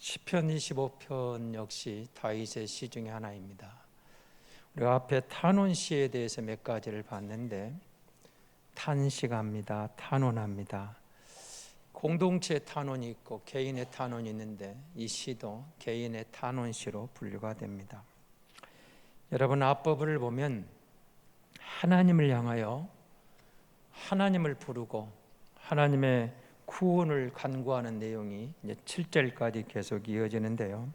시편 25편 역시 다윗의 시 중에 하나입니다. 우리가 앞에 탄원 시에 대해서 몇 가지를 봤는데 탄식합니다. 탄원합니다. 공동체 탄원이 있고 개인의 탄원이 있는데 이 시도 개인의 탄원시로 분류가 됩니다. 여러분 앞법을 보면 하나님을 향하여 하나님을 부르고 하나님의 구원을 간구하는 내용이 이제 7절까지 계속 이어지는데요.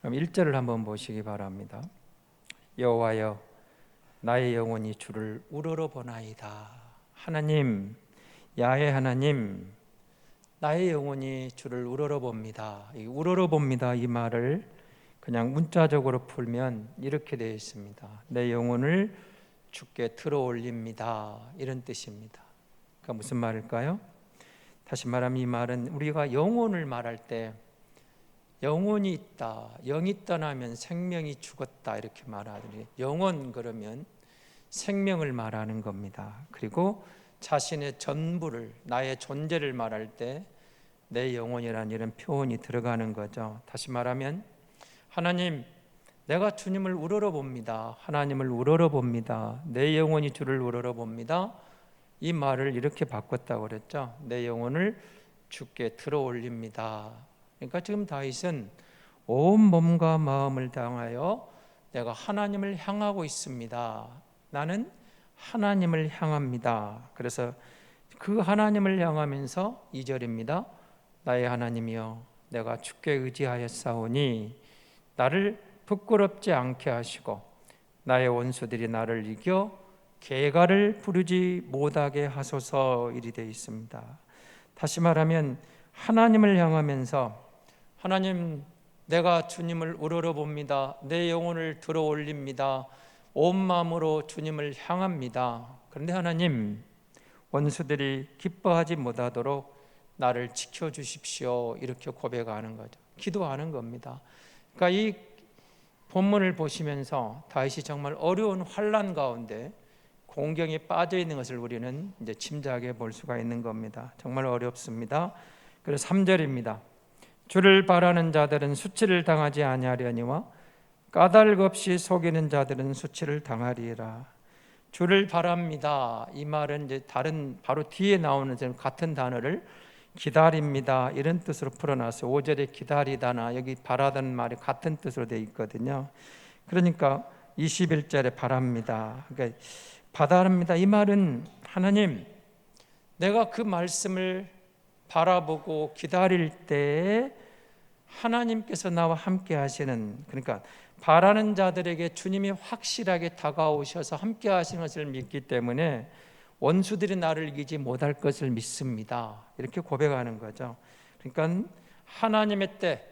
그럼 1절을 한번 보시기 바랍니다. 여호와여 나의 영혼이 주를 우러러 보나이다. 하나님 야훼 하나님 나의 영혼이 주를 우러러 봅니다. 이 우러러 봅니다 이 말을 그냥 문자적으로 풀면 이렇게 되어 있습니다. 내 영혼을 주께 들어 올립니다. 이런 뜻입니다. 그러니까 무슨 말일까요? 다시 말하면 이 말은 우리가 영혼을 말할 때 영혼이 있다, 영이 떠나면 생명이 죽었다 이렇게 말하더니 영혼 그러면 생명을 말하는 겁니다. 그리고 자신의 전부를 나의 존재를 말할 때 내 영혼이라는 이런 표현이 들어가는 거죠. 다시 말하면 하나님 내가 주님을 우러러 봅니다. 하나님을 우러러 봅니다. 내 영혼이 주를 우러러 봅니다. 이 말을 이렇게 바꿨다고 그랬죠. 내 영혼을 주께 들어 올립니다. 그러니까 지금 다윗은 온 몸과 마음을 당하여 내가 하나님을 향하고 있습니다. 나는 하나님을 향합니다. 그래서 그 하나님을 향하면서 2절입니다. 나의 하나님이여 내가 주께 의지하였사오니 나를 부끄럽지 않게 하시고 나의 원수들이 나를 이겨 개가를 부르지 못하게 하소서 일이 되어 있습니다. 다시 말하면 하나님을 향하면서 하나님 내가 주님을 우러러 봅니다. 내 영혼을 들어 올립니다. 온 마음으로 주님을 향합니다. 그런데 하나님 원수들이 기뻐하지 못하도록 나를 지켜 주십시오. 이렇게 고백하는 거죠. 기도하는 겁니다. 그러니까 이 본문을 보시면서 다윗이 정말 어려운 환란 가운데 공경에 빠져 있는 것을 우리는 이제 짐작해 볼 수가 있는 겁니다. 정말 어렵습니다. 그래서 3절입니다. 주를 바라는 자들은 수치를 당하지 아니하려니와 까닭 없이 속이는 자들은 수치를 당하리라. 주를 바랍니다. 이 말은 이제 다른 바로 뒤에 나오는 같은 단어를 기다립니다. 이런 뜻으로 풀어놨어요. 5절에 기다리다나 여기 바라다는 말이 같은 뜻으로 되어 있거든요. 그러니까 21절에 바랍니다. 그러니까 바랍니다. 이 말은 하나님 내가 그 말씀을 바라보고 기다릴 때 하나님께서 나와 함께 하시는 그러니까 바라는 자들에게 주님이 확실하게 다가오셔서 함께 하시는 것을 믿기 때문에 원수들이 나를 이기지 못할 것을 믿습니다. 이렇게 고백하는 거죠. 그러니까 하나님의 때,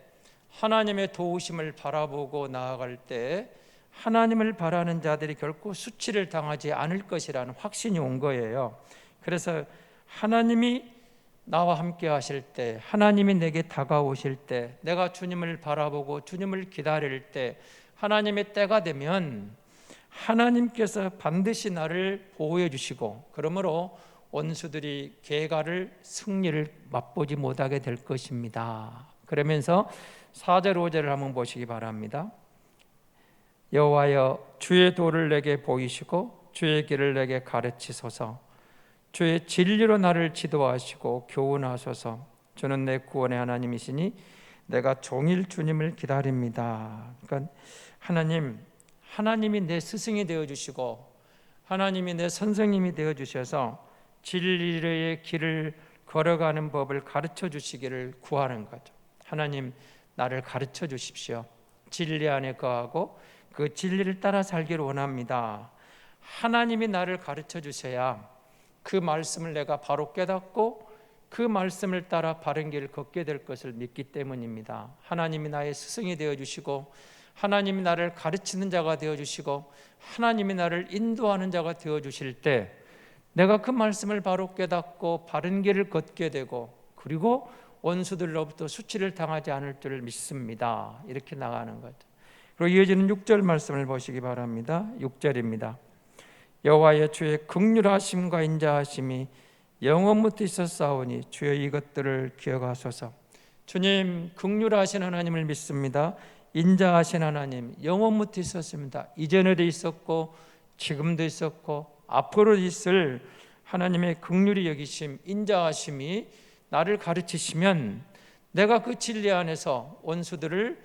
하나님의 도우심을 바라보고 나아갈 때 하나님을 바라는 자들이 결코 수치를 당하지 않을 것이라는 확신이 온 거예요. 그래서 하나님이 나와 함께 하실 때, 하나님이 내게 다가오실 때, 내가 주님을 바라보고 주님을 기다릴 때, 하나님의 때가 되면 하나님께서 반드시 나를 보호해 주시고 그러므로 원수들이 개가를 승리를 맛보지 못하게 될 것입니다. 그러면서 4절 5절을 한번 보시기 바랍니다. 여호와여 주의 도를 내게 보이시고 주의 길을 내게 가르치소서 주의 진리로 나를 지도하시고 교훈하소서 저는 내 구원의 하나님이시니 내가 종일 주님을 기다립니다. 그러니까 하나님 하나님이 내 스승이 되어 주시고 하나님이 내 선생님이 되어 주셔서 진리의 길을 걸어가는 법을 가르쳐 주시기를 구하는 거죠. 하나님 나를 가르쳐 주십시오. 진리 안에 거하고 그 진리를 따라 살기를 원합니다. 하나님이 나를 가르쳐 주셔야 그 말씀을 내가 바로 깨닫고 그 말씀을 따라 바른 길을 걷게 될 것을 믿기 때문입니다. 하나님이 나의 스승이 되어 주시고 하나님이 나를 가르치는 자가 되어 주시고 하나님이 나를 인도하는 자가 되어 주실 때 내가 그 말씀을 바로 깨닫고 바른 길을 걷게 되고 그리고 원수들로부터 수치를 당하지 않을 줄 믿습니다. 이렇게 나가는 거죠. 그리고 이어지는 6절 말씀을 보시기 바랍니다. 6절입니다. 여호와의 주의 극률하심과 인자하심이 영원부터 있었사오니 주여 이것들을 기억하소서. 주님 극률하신 하나님을 믿습니다. 인자하신 하나님 영원부터 있었습니다. 이전에도 있었고 지금도 있었고 앞으로 있을 하나님의 극률이 여기심 인자하심이 나를 가르치시면 내가 그 진리 안에서 원수들을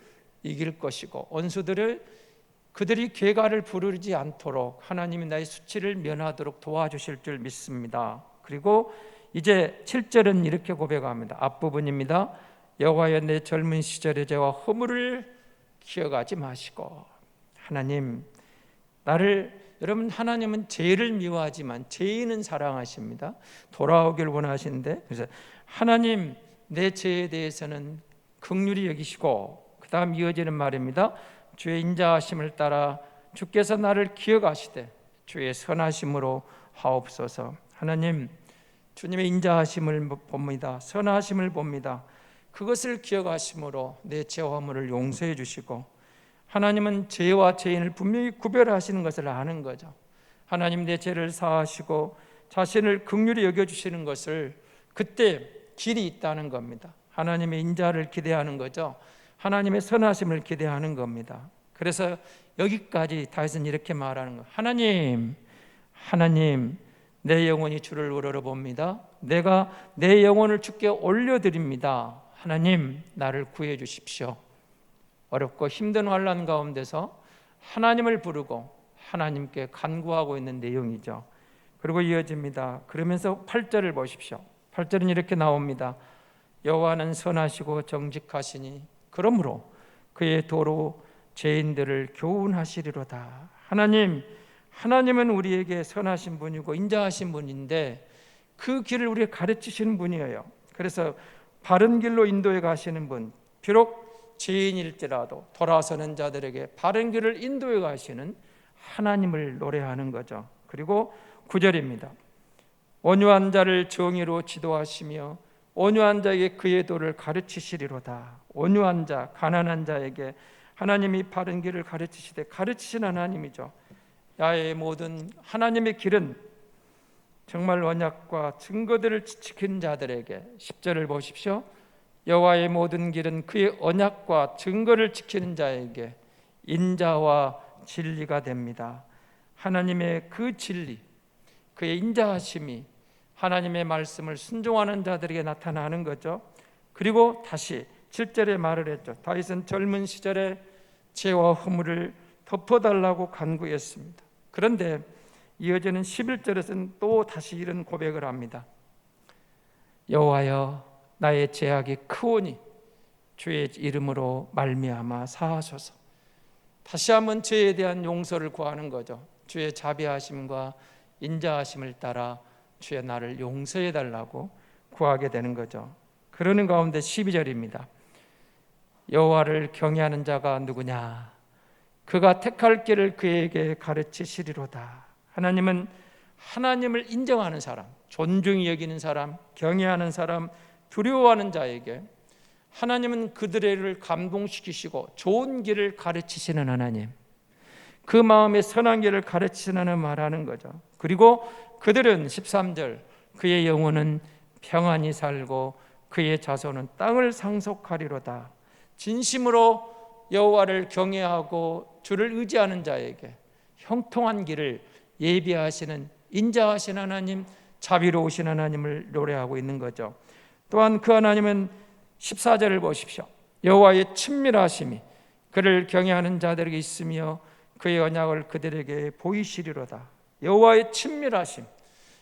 이길 것이고 원수들을 그들이 괴가를 부르지 않도록 하나님이 나의 수치를 면하도록 도와주실 줄 믿습니다. 그리고 이제 7절은 이렇게 고백합니다. 앞부분입니다. 여호와여 내 젊은 시절의 죄와 허물을 기억하지 마시고 하나님 나를 여러분 하나님은 죄를 미워하지만 죄인은 사랑하십니다. 돌아오길 원하시는데 그래서 하나님 내 죄에 대해서는 극률이 여기시고 그 다음 이어지는 말입니다. 주의 인자하심을 따라 주께서 나를 기억하시되 주의 선하심으로 하옵소서. 하나님 주님의 인자하심을 봅니다. 선하심을 봅니다. 그것을 기억하심으로 내 죄와 허물을 용서해 주시고 하나님은 죄와 죄인을 분명히 구별하시는 것을 아는 거죠. 하나님 내 죄를 사하시고 자신을 극률히 여겨 주시는 것을 그때 길이 있다는 겁니다. 하나님의 인자를 기대하는 거죠. 하나님의 선하심을 기대하는 겁니다. 그래서 여기까지 다윗은 이렇게 말하는 거. 하나님, 하나님, 내 영혼이 주를 우러러 봅니다. 내가 내 영혼을 주께 올려드립니다. 하나님, 나를 구해 주십시오. 어렵고 힘든 환란 가운데서 하나님을 부르고 하나님께 간구하고 있는 내용이죠. 그리고 이어집니다. 그러면서 8절을 보십시오. 8절은 이렇게 나옵니다. 여호와는 선하시고 정직하시니 그러므로 그의 도로 죄인들을 교훈하시리로다. 하나님, 하나님은 우리에게 선하신 분이고 인자하신 분인데 그 길을 우리에게 가르치시는 분이에요. 그래서 바른 길로 인도해 가시는 분, 비록 죄인일지라도 돌아서는 자들에게 바른 길을 인도해 가시는 하나님을 노래하는 거죠. 그리고 9절입니다. 온유한 자를 정의로 지도하시며 온유한 자에게 그의 도를 가르치시리로다. 온유한 자, 가난한 자에게 하나님이 바른 길을 가르치시되 가르치신 하나님이죠. 야의 모든 하나님의 길은 정말 언약과 증거들을 지킨 자들에게 10절을 보십시오. 여호와의 모든 길은 그의 언약과 증거를 지키는 자에게 인자와 진리가 됩니다. 하나님의 그 진리, 그의 인자하심이 하나님의 말씀을 순종하는 자들에게 나타나는 거죠. 그리고 다시 7절에 말을 했죠. 다윗은 젊은 시절에 죄와 허물을 덮어달라고 간구했습니다. 그런데 이어지는 11절에서는 또 다시 이런 고백을 합니다. 여호와여 나의 죄악이 크오니 주의 이름으로 말미암아 사하소서. 다시 한번 죄에 대한 용서를 구하는 거죠. 주의 자비하심과 인자하심을 따라 주의 나를 용서해 달라고 구하게 되는 거죠. 그러는 가운데 12절입니다. 여호와를 경외하는 자가 누구냐? 그가 택할 길을 그에게 가르치시리로다. 하나님은 하나님을 인정하는 사람, 존중히 여기는 사람, 경외하는 사람, 두려워하는 자에게 하나님은 그들을 감동시키시고 좋은 길을 가르치시는 하나님. 그 마음의 선한 길을 가르치시는 말하는 거죠. 그리고 그들은 13절 그의 영혼은 평안히 살고 그의 자손은 땅을 상속하리로다. 진심으로 여호와를 경외하고 주를 의지하는 자에게 형통한 길을 예비하시는 인자하신 하나님, 자비로우신 하나님을 노래하고 있는 거죠. 또한 그 하나님은 14절을 보십시오. 여호와의 친밀하심이 그를 경외하는 자들에게 있으며 그의 언약을 그들에게 보이시리로다. 여호와의 친밀하심.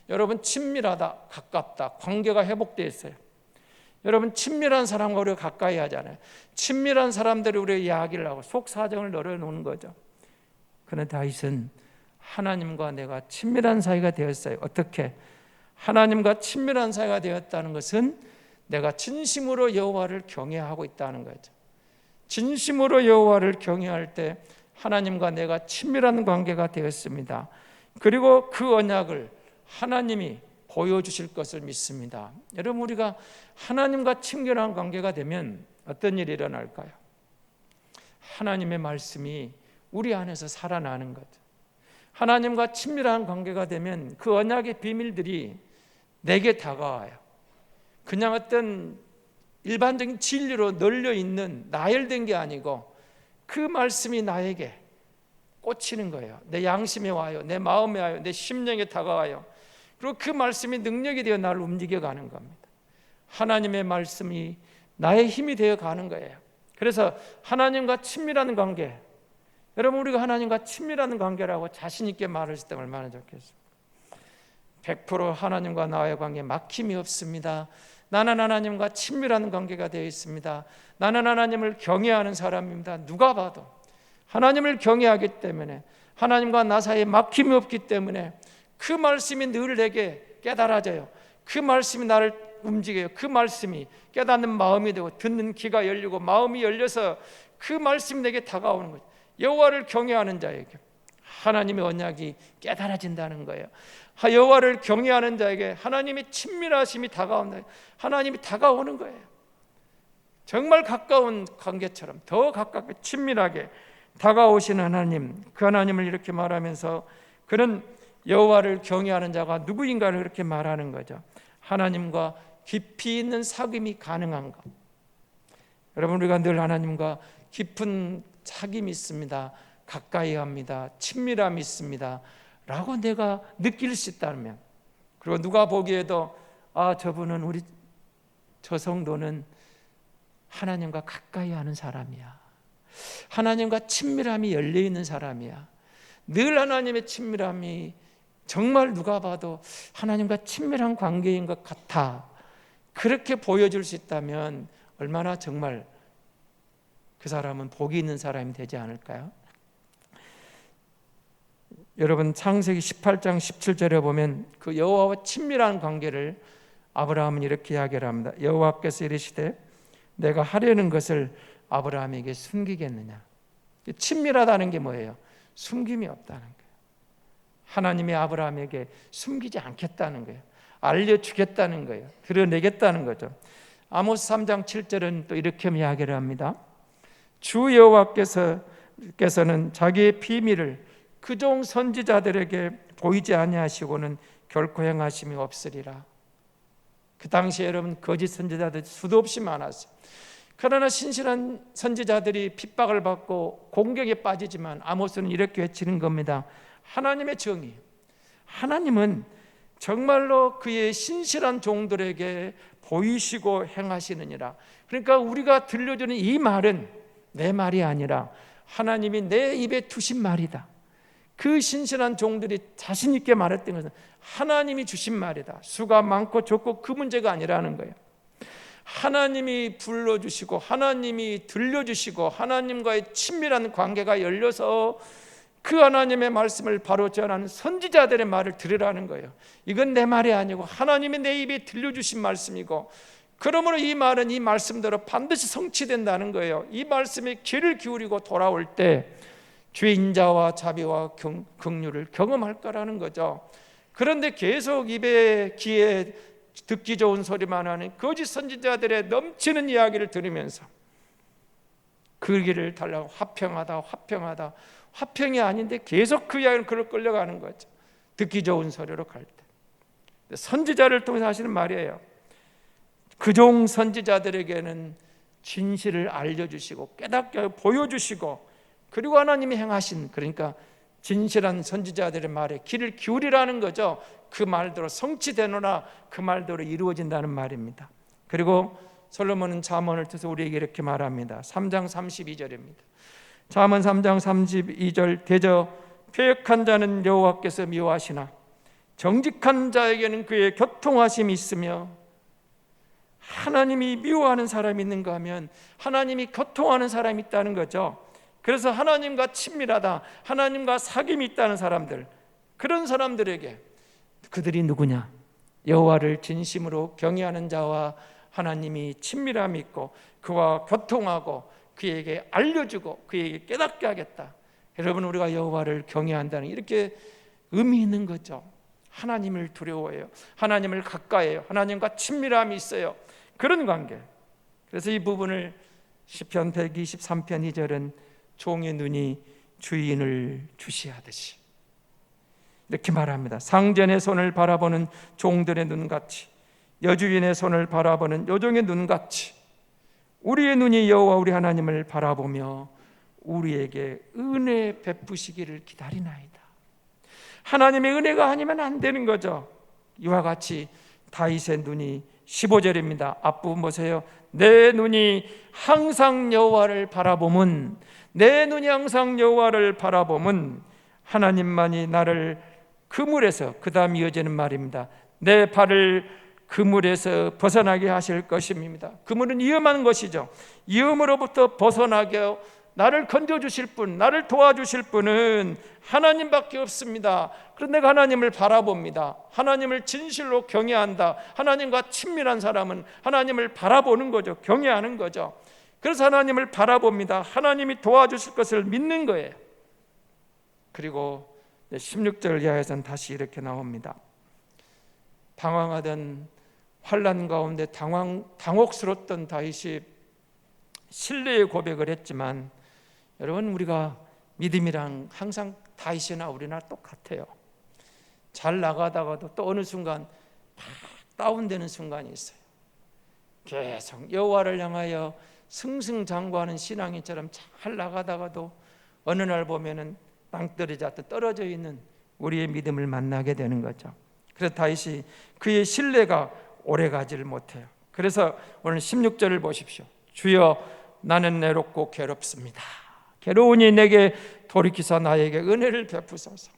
여러분 친밀하다, 가깝다, 관계가 회복되어 있어요. 여러분 친밀한 사람과 우리가 가까이 하잖아요. 친밀한 사람들이 우리의 이야기를 하고 속 사정을 널어놓는 거죠. 그런데 다윗은 하나님과 내가 친밀한 사이가 되었어요. 어떻게? 하나님과 친밀한 사이가 되었다는 것은 내가 진심으로 여호와를 경외하고 있다는 거죠. 진심으로 여호와를 경외할 때 하나님과 내가 친밀한 관계가 되었습니다. 그리고 그 언약을 하나님이 보여주실 것을 믿습니다. 여러분 우리가 하나님과 친결한 관계가 되면 어떤 일이 일어날까요? 하나님의 말씀이 우리 안에서 살아나는 것. 하나님과 친밀한 관계가 되면 그 언약의 비밀들이 내게 다가와요. 그냥 어떤 일반적인 진리로 널려 있는 나열된 게 아니고 그 말씀이 나에게 꽂히는 거예요. 내 양심에 와요. 내 마음에 와요. 내 심령에 다가와요. 그리고 그 말씀이 능력이 되어 나를 움직여 가는 겁니다. 하나님의 말씀이 나의 힘이 되어 가는 거예요. 그래서 하나님과 친밀한 관계, 여러분 우리가 하나님과 친밀한 관계라고 자신 있게 말했을 때 얼마나 좋겠어요. 100% 하나님과 나의 관계 막힘이 없습니다. 나는 하나님과 친밀한 관계가 되어 있습니다. 나는 하나님을 경외하는 사람입니다. 누가 봐도 하나님을 경외하기 때문에 하나님과 나 사이에 막힘이 없기 때문에 그 말씀이 늘 내게 깨달아져요. 그 말씀이 나를 움직여요. 그 말씀이 깨닫는 마음이 되고 듣는 귀가 열리고 마음이 열려서 그 말씀이 내게 다가오는 거죠. 여호와를 경외하는 자에게 하나님의 언약이 깨달아진다는 거예요. 여호와를 경외하는 자에게 하나님의 친밀하심이 다가온다. 하나님이 다가오는 거예요. 정말 가까운 관계처럼 더 가깝게 친밀하게 다가오시는 하나님, 그 하나님을 이렇게 말하면서 그는 여호와를 경외하는 자가 누구인가를 그렇게 말하는 거죠. 하나님과 깊이 있는 사귐이 가능한가? 여러분 우리가 늘 하나님과 깊은 사귐이 있습니다. 가까이 합니다. 친밀함이 있습니다. 라고 내가 느낄 수 있다면 그리고 누가 보기에도 아 저분은 우리 저 성도는 하나님과 가까이 하는 사람이야. 하나님과 친밀함이 열려 있는 사람이야. 늘 하나님의 친밀함이 정말 누가 봐도 하나님과 친밀한 관계인 것 같아. 그렇게 보여줄 수 있다면 얼마나 정말 그 사람은 복이 있는 사람이 되지 않을까요? 여러분 창세기 18장 17절에 보면 그 여호와와 친밀한 관계를 아브라함은 이렇게 이야기를 합니다. 여호와께서 이르시되 내가 하려는 것을 아브라함에게 숨기겠느냐? 친밀하다는 게 뭐예요? 숨김이 없다는 거예요. 하나님이 아브라함에게 숨기지 않겠다는 거예요. 알려주겠다는 거예요. 드러내겠다는 거죠. 아모스 3장 7절은 또 이렇게 이야기를 합니다. 주 여호와께서는 자기의 비밀을 그종 선지자들에게 보이지 아니하시고는 결코 행하심이 없으리라. 그 당시에 여러분 거짓 선지자들 수도 없이 많았어요. 그러나 신실한 선지자들이 핍박을 받고 공격에 빠지지만 아모스는 이렇게 외치는 겁니다. 하나님의 정의. 하나님은 정말로 그의 신실한 종들에게 보이시고 행하시느니라. 그러니까 우리가 들려주는 이 말은 내 말이 아니라 하나님이 내 입에 두신 말이다. 그 신실한 종들이 자신 있게 말했던 것은 하나님이 주신 말이다. 수가 많고 적고 그 문제가 아니라는 거예요. 하나님이 불러주시고 하나님이 들려주시고 하나님과의 친밀한 관계가 열려서 그 하나님의 말씀을 바로 전하는 선지자들의 말을 들으라는 거예요. 이건 내 말이 아니고 하나님이 내 입에 들려주신 말씀이고 그러므로 이 말은 이 말씀대로 반드시 성취된다는 거예요. 이 말씀에 귀를 기울이고 돌아올 때 주의 인자와 자비와 경, 긍휼을 경험할 거라는 거죠. 그런데 계속 입에 귀에 듣기 좋은 소리만 하는 거짓 선지자들의 넘치는 이야기를 들으면서 그 길을 달라고 화평하다 화평하다 화평이 아닌데 계속 그 이야기를 그걸 끌려가는 거죠. 듣기 좋은 소리로 갈 때. 선지자를 통해서 하시는 말이에요. 그종 선지자들에게는 진실을 알려주시고 깨닫게 보여주시고 그리고 하나님이 행하신 그러니까 진실한 선지자들의 말에 귀를 기울이라는 거죠. 그 말대로 성취되노라 그 말대로 이루어진다는 말입니다. 그리고 솔로몬은 잠언을 통해서 우리에게 이렇게 말합니다. 3장 32절입니다. 잠언 3장 32절 대저 폐역한 자는 여호와께서 미워하시나 정직한 자에게는 그의 교통하심이 있으며 하나님이 미워하는 사람이 있는가 하면 하나님이 교통하는 사람이 있다는 거죠. 그래서 하나님과 친밀하다, 하나님과 사귐이 있다는 사람들, 그런 사람들에게 그들이 누구냐? 여호와를 진심으로 경외하는 자와 하나님이 친밀함이 있고 그와 교통하고 그에게 알려주고 그에게 깨닫게 하겠다. 여러분 우리가 여호와를 경외한다는 이렇게 의미 있는 거죠. 하나님을 두려워해요. 하나님을 가까이해요. 하나님과 친밀함이 있어요. 그런 관계. 그래서 이 부분을 시편 123편 2절은 종의 눈이 주인을 주시하듯이 이렇게 말합니다. 상전의 손을 바라보는 종들의 눈같이 여주인의 손을 바라보는 여종의 눈같이 우리의 눈이 여호와 우리 하나님을 바라보며 우리에게 은혜 베푸시기를 기다리나이다. 하나님의 은혜가 아니면 안 되는 거죠. 이와 같이 다윗의 눈이 15절입니다. 앞부분 보세요. 내 눈이 항상 여호와를 바라보면 내 눈이 항상 여호와를 바라보면 하나님만이 나를 그물에서 그다음 이어지는 말입니다. 내 발을 그물에서 벗어나게 하실 것입니다. 그물은 위험한 것이죠. 위험으로부터 벗어나게 나를 건져 주실 분, 나를 도와주실 분은 하나님밖에 없습니다. 그런데 내가 하나님을 바라봅니다. 하나님을 진실로 경외한다. 하나님과 친밀한 사람은 하나님을 바라보는 거죠. 경외하는 거죠. 그래서 하나님을 바라봅니다. 하나님이 도와주실 것을 믿는 거예요. 그리고 16절 이하에서는 다시 이렇게 나옵니다. 당황하던 환란 가운데 당황 당혹스럽던 다윗이 신뢰의 고백을 했지만 여러분 우리가 믿음이랑 항상 다윗이나 우리나 똑같아요. 잘 나가다가도 또 어느 순간 팍 다운되는 순간이 있어요. 계속 여호와를 향하여 승승장구하는 신앙인처럼 잘 나가다가도 어느 날 보면은 땅떨어지 듯 떨어져 있는 우리의 믿음을 만나게 되는 거죠. 그래서 다윗이 그의 신뢰가 오래 가지를 못해요. 그래서 오늘 16절을 보십시오. 주여 나는 외롭고 괴롭습니다. 괴로우니 내게 돌이키사 나에게 은혜를 베푸소서.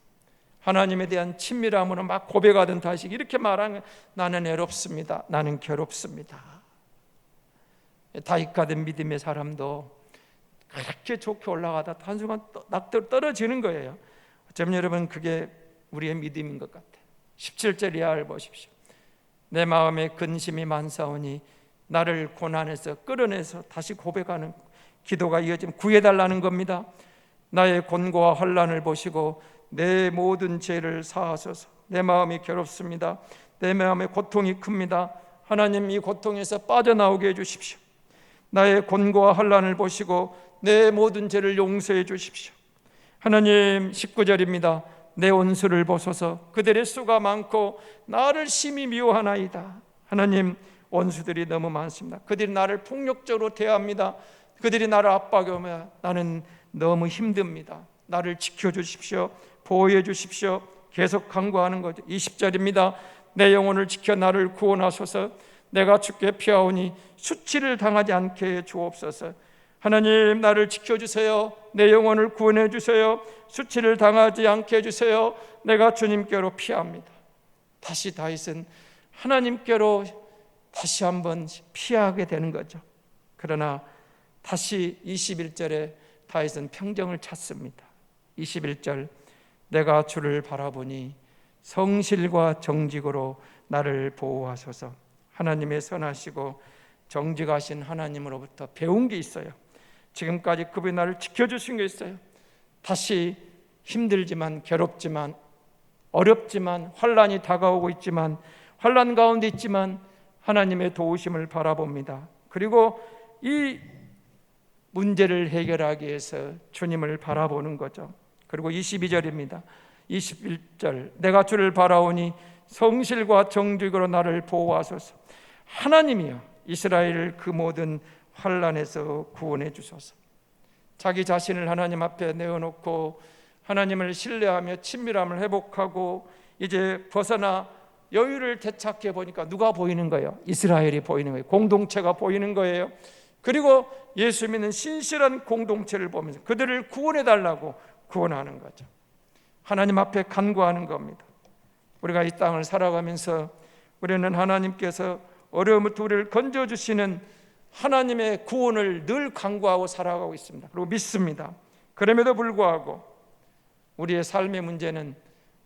하나님에 대한 친밀함으로 막 고백하던 다시 이렇게 말하는 나는 외롭습니다. 나는 괴롭습니다. 다윗 같은 믿음의 사람도 그렇게 좋게 올라가다 한순간 낙들 떨어지는 거예요. 어쩌면 여러분 그게 우리의 믿음인 것 같아요. 17절 이하를 보십시오. 내 마음에 근심이 많사오니 나를 고난에서 끌어내서 다시 고백하는 기도가 이어지면 구해달라는 겁니다. 나의 곤고와 환란을 보시고 내 모든 죄를 사하소서. 내 마음이 괴롭습니다. 내 마음에 고통이 큽니다. 하나님 이 고통에서 빠져나오게 해 주십시오. 나의 곤고와 환란을 보시고 내 모든 죄를 용서해 주십시오. 하나님 19절입니다. 내 원수를 보소서 그들의 수가 많고 나를 심히 미워하나이다. 하나님 원수들이 너무 많습니다. 그들이 나를 폭력적으로 대합니다. 그들이 나를 압박하며 나는 너무 힘듭니다. 나를 지켜 주십시오. 보호해 주십시오. 계속 간구하는 거죠. 20절입니다. 내 영혼을 지켜 나를 구원하소서. 내가 죽게 피하오니 수치를 당하지 않게 해 주옵소서. 하나님 나를 지켜 주세요. 내 영혼을 구원해 주세요. 수치를 당하지 않게 해 주세요. 내가 주님께로 피합니다. 다시 다윗은 하나님께로 다시 한번 피하게 되는 거죠. 그러나 다시 21절에 다윗은 평정을 찾습니다. 21절 내가 주를 바라보니 성실과 정직으로 나를 보호하소서. 하나님의 선하시고 정직하신 하나님으로부터 배운 게 있어요. 지금까지 그분이 나를 지켜주신 게 있어요. 다시 힘들지만 괴롭지만 어렵지만 환란이 다가오고 있지만 환란 가운데 있지만 하나님의 도우심을 바라봅니다. 그리고 이 문제를 해결하기 위해서 주님을 바라보는 거죠. 그리고 22절입니다. 21절 내가 주를 바라오니 성실과 정직으로 나를 보호하소서. 하나님이여 이스라엘을 그 모든 환란에서 구원해 주소서. 자기 자신을 하나님 앞에 내어놓고 하나님을 신뢰하며 친밀함을 회복하고 이제 벗어나 여유를 되찾게 보니까 누가 보이는 거예요? 이스라엘이 보이는 거예요. 공동체가 보이는 거예요. 그리고 예수 믿는 신실한 공동체를 보면서 그들을 구원해 달라고 구원하는 거죠. 하나님 앞에 간구하는 겁니다. 우리가 이 땅을 살아가면서 우리는 하나님께서 어려움부터 우리를 건져 주시는 하나님의 구원을 늘 간구하고 살아가고 있습니다. 그리고 믿습니다. 그럼에도 불구하고 우리의 삶의 문제는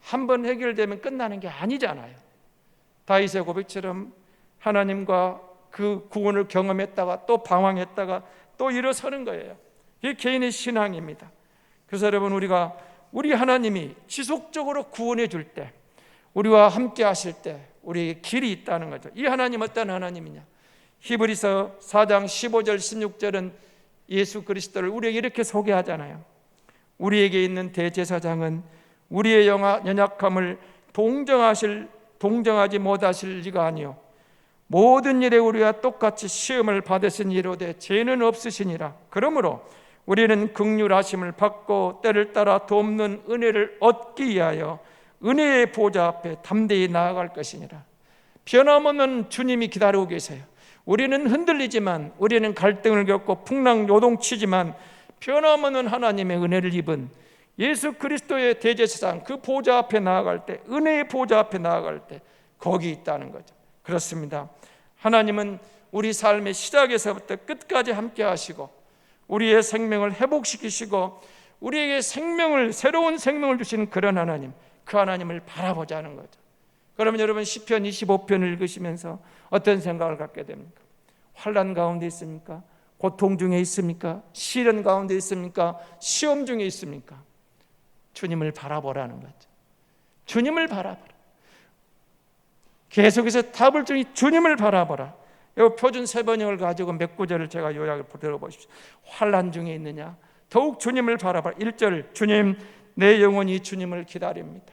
한 번 해결되면 끝나는 게 아니잖아요. 다윗의 고백처럼 하나님과 그 구원을 경험했다가 또 방황했다가 또 일어서는 거예요. 이게 개인의 신앙입니다. 그래서 여러분 우리가 우리 하나님이 지속적으로 구원해 줄 때, 우리와 함께 하실 때 우리의 길이 있다는 거죠. 이 하나님 어떤 하나님이냐? 히브리서 4장 15절 16절은 예수 그리스도를 우리에게 이렇게 소개하잖아요. 우리에게 있는 대제사장은 우리의 연약함을 동정하실 동정하지 못하실 리가 아니요 모든 일에 우리와 똑같이 시험을 받으신 이로되 죄는 없으시니라. 그러므로 우리는 극률하심을 받고 때를 따라 돕는 은혜를 얻기 위하여 은혜의 보좌 앞에 담대히 나아갈 것이니라. 변함없는 주님이 기다리고 계세요. 우리는 흔들리지만 우리는 갈등을 겪고 풍랑 요동치지만 변함없는 하나님의 은혜를 입은 예수 그리스도의 대제사장 그 보좌 앞에 나아갈 때 은혜의 보좌 앞에 나아갈 때 거기 있다는 거죠. 그렇습니다. 하나님은 우리 삶의 시작에서부터 끝까지 함께 하시고 우리의 생명을 회복시키시고 우리에게 생명을 새로운 생명을 주시는 그런 하나님 그 하나님을 바라보자는 거죠. 그러면 여러분 시편 25편을 읽으시면서 어떤 생각을 갖게 됩니까? 환란 가운데 있습니까? 고통 중에 있습니까? 시련 가운데 있습니까? 시험 중에 있습니까? 주님을 바라보라는 거죠. 주님을 바라보라. 계속해서 답을 주니 주님을 바라보라. 이 표준 세 번역을 가지고 몇 구절을 제가 요약을 들어보십시오. 환란 중에 있느냐? 더욱 주님을 바라보라. 1절 주님 내 영혼이 주님을 기다립니다.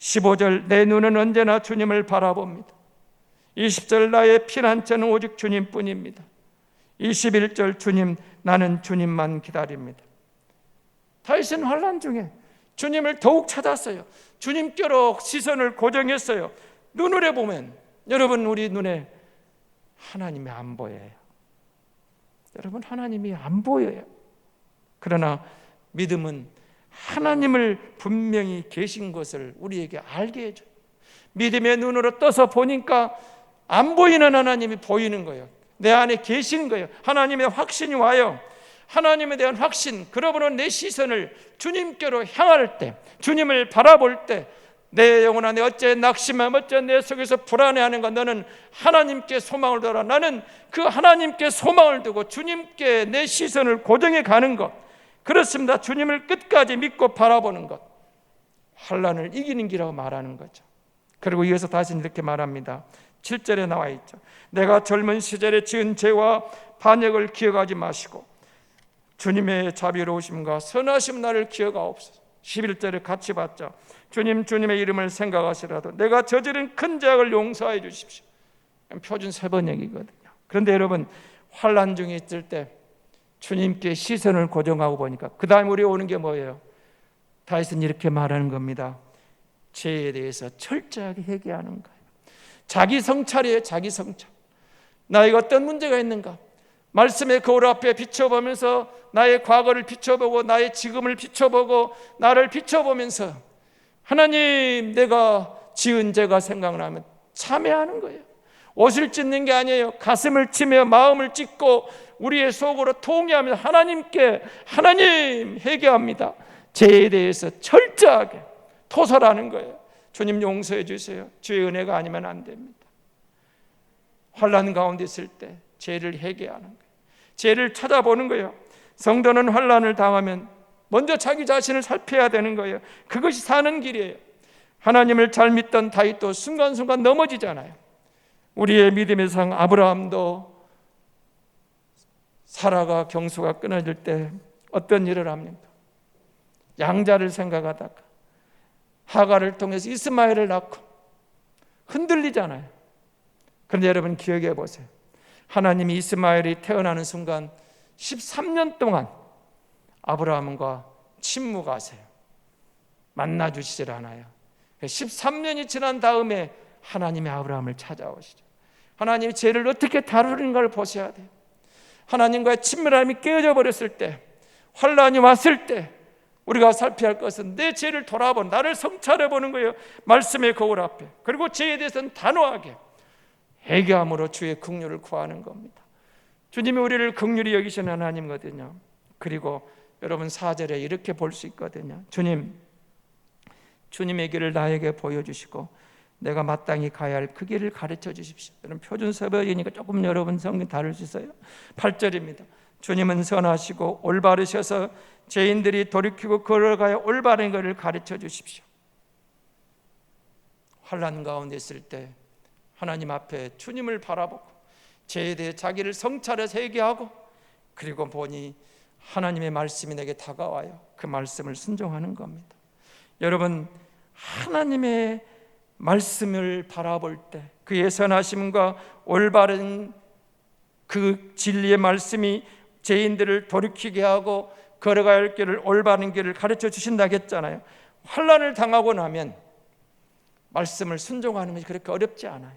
15절 내 눈은 언제나 주님을 바라봅니다. 20절 나의 피난처는 오직 주님뿐입니다. 21절 주님 나는 주님만 기다립니다. 다윗은 환란 중에 주님을 더욱 찾았어요. 주님께로 시선을 고정했어요. 눈으로 보면 여러분 우리 눈에 하나님이 안 보여요. 여러분 하나님이 안 보여요. 그러나 믿음은 하나님을 분명히 계신 것을 우리에게 알게 해줘요. 믿음의 눈으로 떠서 보니까 안 보이는 하나님이 보이는 거예요. 내 안에 계시는 거예요. 하나님의 확신이 와요. 하나님에 대한 확신, 그러므로 내 시선을 주님께로 향할 때, 주님을 바라볼 때, 내 영혼아, 내 어째 낙심함, 어째 내 속에서 불안해하는 것, 너는 하나님께 소망을 둬라. 나는 그 하나님께 소망을 두고 주님께 내 시선을 고정해 가는 것. 그렇습니다. 주님을 끝까지 믿고 바라보는 것. 환란을 이기는 길이라고 말하는 거죠. 그리고 이어서 다시 이렇게 말합니다. 7절에 나와 있죠. 내가 젊은 시절에 지은 죄와 반역을 기억하지 마시고 주님의 자비로우심과 선하심 나를 기억하옵소서. 11절에 같이 봤죠. 주님 주님의 이름을 생각하시라도 내가 저지른 큰 죄악을 용서해 주십시오. 표준 세 번역이거든요. 그런데 여러분 환란 중에 있을 때 주님께 시선을 고정하고 보니까 그 다음 우리 오는 게 뭐예요? 다윗은 이렇게 말하는 겁니다. 죄에 대해서 철저하게 회개하는 거예요. 자기 성찰이에요. 자기 성찰. 나에게 어떤 문제가 있는가? 말씀의 거울 앞에 비춰보면서 나의 과거를 비춰보고 나의 지금을 비춰보고 나를 비춰보면서 하나님 내가 지은 죄가 생각나면 참회하는 거예요. 옷을 찢는 게 아니에요. 가슴을 치며 마음을 찢고 우리의 속으로 통회하며 하나님께 하나님 회개합니다. 죄에 대해서 철저하게 토설하는 거예요. 주님 용서해 주세요. 주의 은혜가 아니면 안 됩니다. 환란 가운데 있을 때 죄를 회개하는 거예요. 죄를 찾아보는 거예요. 성도는 환란을 당하면 먼저 자기 자신을 살펴야 되는 거예요. 그것이 사는 길이에요. 하나님을 잘 믿던 다윗도 순간순간 넘어지잖아요. 우리의 믿음의 상 아브라함도 사라가 경수가 끊어질 때 어떤 일을 합니까? 양자를 생각하다가 하가를 통해서 이스마엘을 낳고 흔들리잖아요. 그런데 여러분 기억해 보세요. 하나님이 이스마엘이 태어나는 순간 13년 동안 아브라함과 침묵하세요. 만나 주시질 않아요. 13년이 지난 다음에 하나님이 아브라함을 찾아오시죠. 하나님이 죄를 어떻게 다루는가를 보셔야 돼요. 하나님과의 친밀함이 깨어져 버렸을 때, 환란이 왔을 때 우리가 살펴야 할 것은 내 죄를 돌아보는 나를 성찰해 보는 거예요. 말씀의 거울 앞에. 그리고 죄에 대해서는 단호하게 회개함으로 주의 긍휼을 구하는 겁니다. 주님이 우리를 긍휼히 여기시는 하나님거든요. 그리고 여러분 사절에 이렇게 볼 수 있거든요. 주님, 주님의 길을 나에게 보여주시고 내가 마땅히 가야 할 그 길을 가르쳐 주십시오. 여러분 표준 서버이니까 조금 여러분 성경 다를 수 있어요. 8절입니다. 주님은 선하시고 올바르셔서 죄인들이 돌이키고 걸어가야 올바른 것을 가르쳐 주십시오. 환란 가운데 있을 때 하나님 앞에 주님을 바라보고 죄에 대해 자기를 성찰해서 회개하고 그리고 보니 하나님의 말씀이 내게 다가와요. 그 말씀을 순종하는 겁니다. 여러분 하나님의 말씀을 바라볼 때 그의 선하심과 올바른 그 진리의 말씀이 죄인들을 돌이키게 하고 할 길을 올바른 길을 가르쳐 주신다고 했잖아요. 환란을 당하고 나면 말씀을 순종하는 것이 그렇게 어렵지 않아요.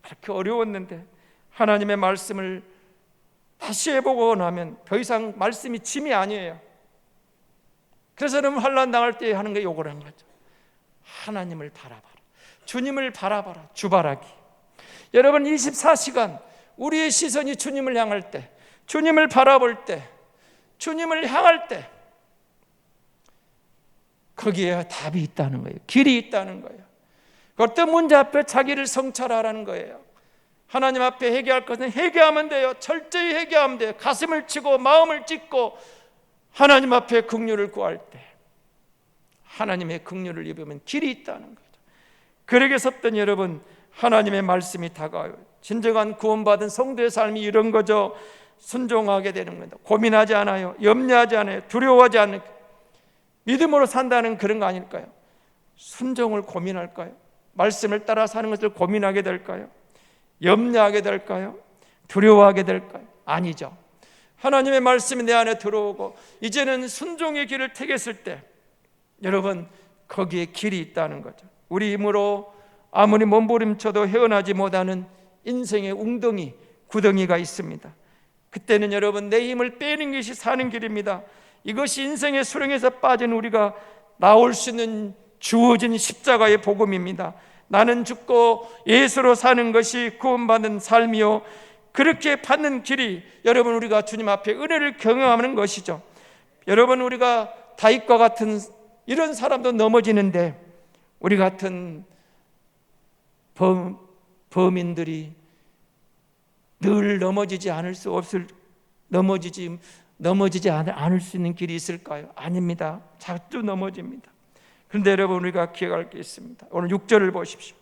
그렇게 어려웠는데 하나님의 말씀을 다시 해보고 나면 더 이상 말씀이 짐이 아니에요. 그래서 여러분 환란 당할 때 하는 게 요걸 한 거죠. 하나님을 바라봐라. 주님을 바라봐라. 주바라기. 여러분 24시간 우리의 시선이 주님을 향할 때, 주님을 바라볼 때, 주님을 향할 때 거기에 답이 있다는 거예요. 길이 있다는 거예요. 어떤 문제 앞에 자기를 성찰하라는 거예요. 하나님 앞에 회개할 것은 회개하면 돼요. 철저히 회개하면 돼요. 가슴을 치고 마음을 찢고 하나님 앞에 긍휼을 구할 때 하나님의 긍휼을 입으면 길이 있다는 거죠. 그러게 섰던 여러분 하나님의 말씀이 다가와요. 진정한 구원받은 성도의 삶이 이런 거죠. 순종하게 되는 겁니다. 고민하지 않아요. 염려하지 않아요. 두려워하지 않는 믿음으로 산다는 그런 거 아닐까요? 순종을 고민할까요? 말씀을 따라 사는 것을 고민하게 될까요? 염려하게 될까요? 두려워하게 될까요? 아니죠. 하나님의 말씀이 내 안에 들어오고 이제는 순종의 길을 택했을 때 여러분 거기에 길이 있다는 거죠. 우리 힘으로 아무리 몸부림쳐도 헤어나지 못하는 인생의 웅덩이, 구덩이가 있습니다. 그때는 여러분 내 힘을 빼는 것이 사는 길입니다. 이것이 인생의 수렁에서 빠진 우리가 나올 수 있는 주어진 십자가의 복음입니다. 나는 죽고 예수로 사는 것이 구원받는 삶이요. 그렇게 받는 길이 여러분 우리가 주님 앞에 은혜를 경험하는 것이죠. 여러분 우리가 다윗과 같은 이런 사람도 넘어지는데 우리 같은 범, 범인들이 늘 넘어지지 않을 수 없을 넘어지지 넘어지지 않을 수 있는 길이 있을까요? 아닙니다. 자주 넘어집니다. 그런데 여러분 우리가 기억할 게 있습니다. 오늘 6절을 보십시오.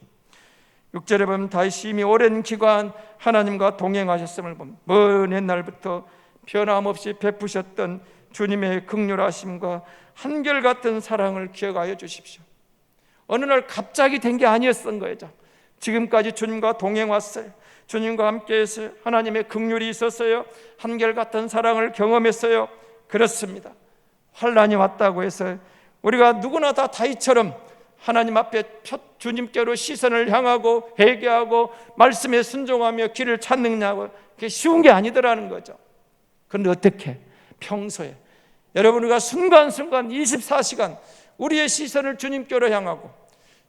6절에 보면 다시 이미 오랜 기간 하나님과 동행하셨음을 보면 먼 옛날부터 변함없이 베푸셨던 주님의 극률하심과 한결같은 사랑을 기억하여 주십시오. 어느 날 갑자기 된 게 아니었던 거죠. 지금까지 주님과 동행 왔어요. 주님과 함께해서 하나님의 긍휼이 있었어요. 한결같은 사랑을 경험했어요. 그렇습니다. 환란이 왔다고 해서 우리가 누구나 다 다이처럼 하나님 앞에 주님께로 시선을 향하고 회개하고 말씀에 순종하며 길을 찾느냐고 그게 쉬운 게 아니더라는 거죠. 그런데 어떻게 평소에 여러분 우리가 순간순간 24시간 우리의 시선을 주님께로 향하고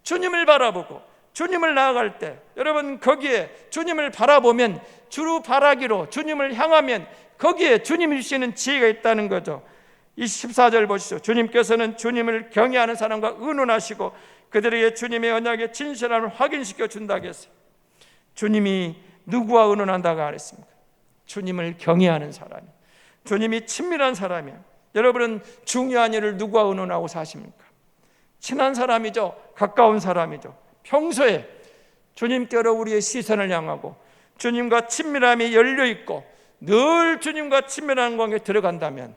주님을 바라보고 주님을 나아갈 때 여러분 거기에 주님을 바라보면 주로 바라기로 주님을 향하면 거기에 주님이 주시는 지혜가 있다는 거죠. 24절 보시죠. 주님께서는 주님을 경외하는 사람과 의논하시고 그들에게 주님의 언약의 진실함을 확인시켜 준다고 했어요. 주님이 누구와 의논한다고 하랬습니까? 주님을 경외하는 사람이. 주님이 친밀한 사람이야. 여러분은 중요한 일을 누구와 의논하고 사십니까? 친한 사람이죠. 가까운 사람이죠. 평소에 주님께로 우리의 시선을 향하고 주님과 친밀함이 열려 있고 늘 주님과 친밀한 관계에 들어간다면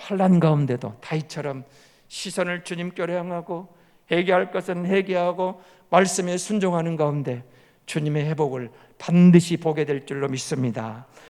환란 가운데도 다이처럼 시선을 주님께로 향하고 회개할 것은 회개하고 말씀에 순종하는 가운데 주님의 회복을 반드시 보게 될 줄로 믿습니다.